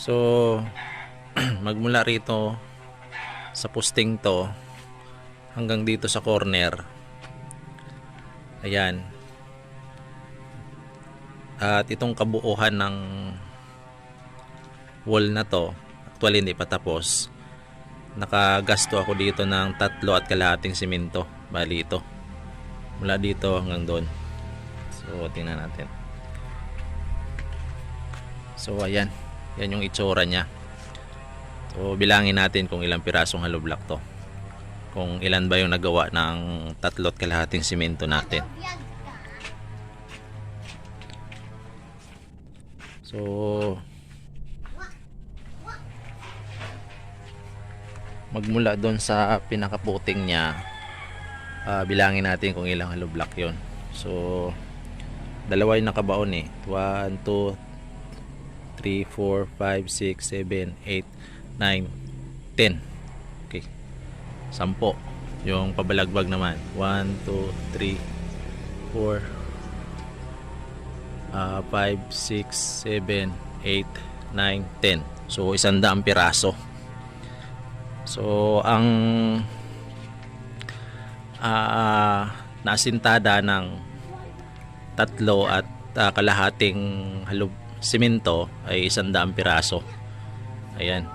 So, magmula rito sa posting to hanggang dito sa corner. Ayan. At itong kabuuhan ng wall na to, actually hindi pa tapos. Nakagasto ako dito ng tatlo at kalahating simento. Bali ito. Mula dito hanggang doon. So, tingnan natin. So, ayan. Yan yung itsura niya. So, bilangin natin kung ilang pirasong hollow block to. Kung ilan ba yung nagawa ng tatlot kalahating simento natin. So, magmula doon sa pinakaputing niya, ah, bilangin natin kung ilang hollow block yon. So, dalawa yung nakabaon eh. 1, 2, 3, 4, 5, 6, 7, 8, 9, 10. Okay. Sampo. Yung pabalagbag naman. 1, 2, 3, 4, uh, 5, 6, 7, 8, 9, 10. So, isang daang piraso. So, ang ah nasintada ng tatlo at ah, kalahating halog simento ay isang daang piraso. Ayan.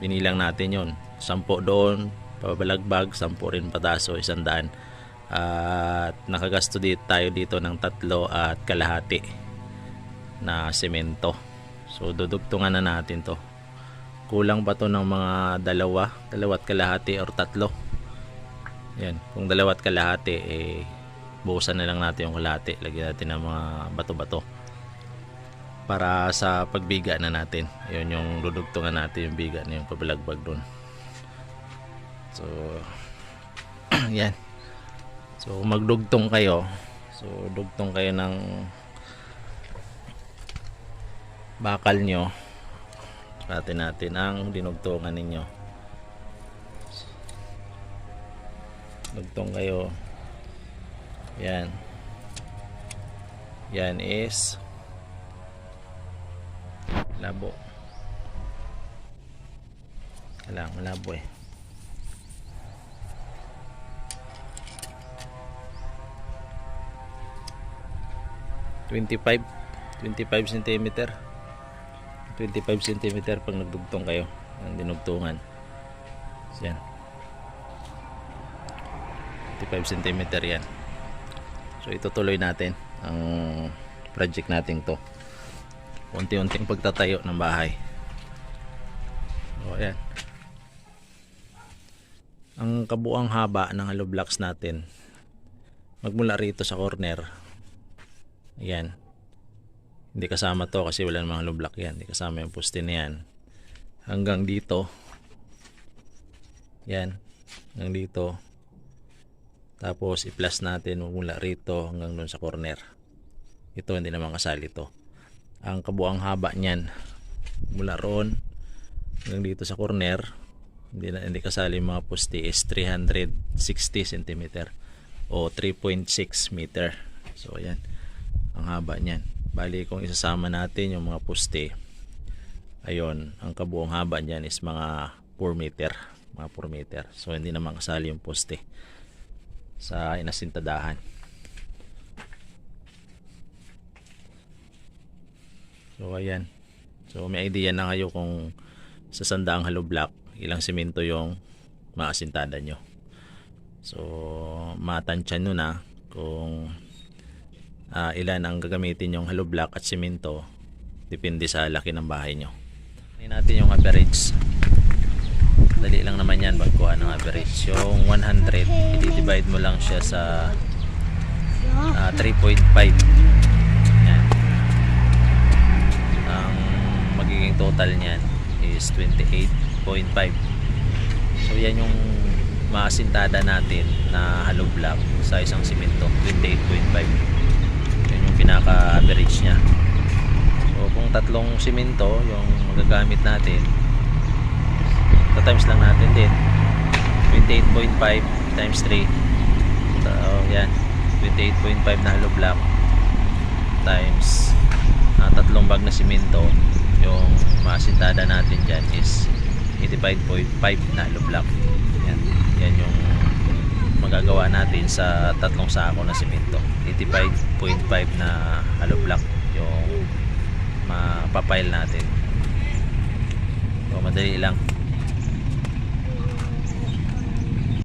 Binilang natin yon. Sampo doon, pabalagbag, sampo rin pataso, isang daan. At nakagasto dito tayo dito ng tatlo at kalahati na semento. So dudugtungan na natin to. Kulang ba to ng mga dalawa, dalawat kalahati or tatlo? Yan, kung dalawat kalahati eh buhusan na lang natin yung kalahati. Lagyan natin ng mga bato-bato para sa pagbiga na natin. Yun yung dudugtungan natin yung biga na yung pabalagbag doon. So, yan. So, magdugtong kayo. So, dugtong kayo ng bakal nyo. Atin natin ang dinugtungan ninyo. Dugtong kayo. Yan. Yan is labo. Kailangan malabo eh. Twenty-five, twenty-five centimeter. 25 cm pag nagdugtong kayo ang dinugtungan yan 25 cm yan so itutuloy natin ang project natin to unti-unting pagtatayo ng bahay. O yan ang kabuang haba ng hollow blocks natin magmula rito sa corner. Ayan. Hindi kasama to kasi wala namang hollow block yan. Hindi kasama yung poste na yan. Hanggang dito. Yan hanggang dito. Tapos i-plus natin mula rito hanggang doon sa corner. Ito hindi naman kasali to ang kabuang haba niyan mula roon hanggang dito sa corner hindi, na, hindi kasali mga poste is 360 cm o 3.6 meter so ayan ang haba niyan Bali kung isasama natin yung mga poste, ayun, ang kabuong haba niyan is mga 4 meter. Mga 4 meter. So hindi naman kasali yung poste sa inasintadahan. So ayan. So may idea na kayo kung sa sandaang hollow block, ilang simento yung maasintada nyo. So matansya nyo na kung uh, ilan ang gagamitin yung hollow block at simento depende sa laki ng bahay nyo Tingnan natin yung average dali lang naman yan magkuha ng average yung 100 i-divide mo lang siya sa uh, 3.5 yan ang total niyan is 28.5 so yan yung maasintada natin na hollow block sa isang simento 28.5 pinaka average nya so kung tatlong simento yung magagamit natin times lang natin din 28.5 times 3 so yan 28.5 na hollow block times uh, tatlong bag na simento masintada natin dyan is 85.5 na block yan, yan yung magagawa natin sa tatlong sako na simento. 85.5 na hollow block yung mapapile natin. So madali lang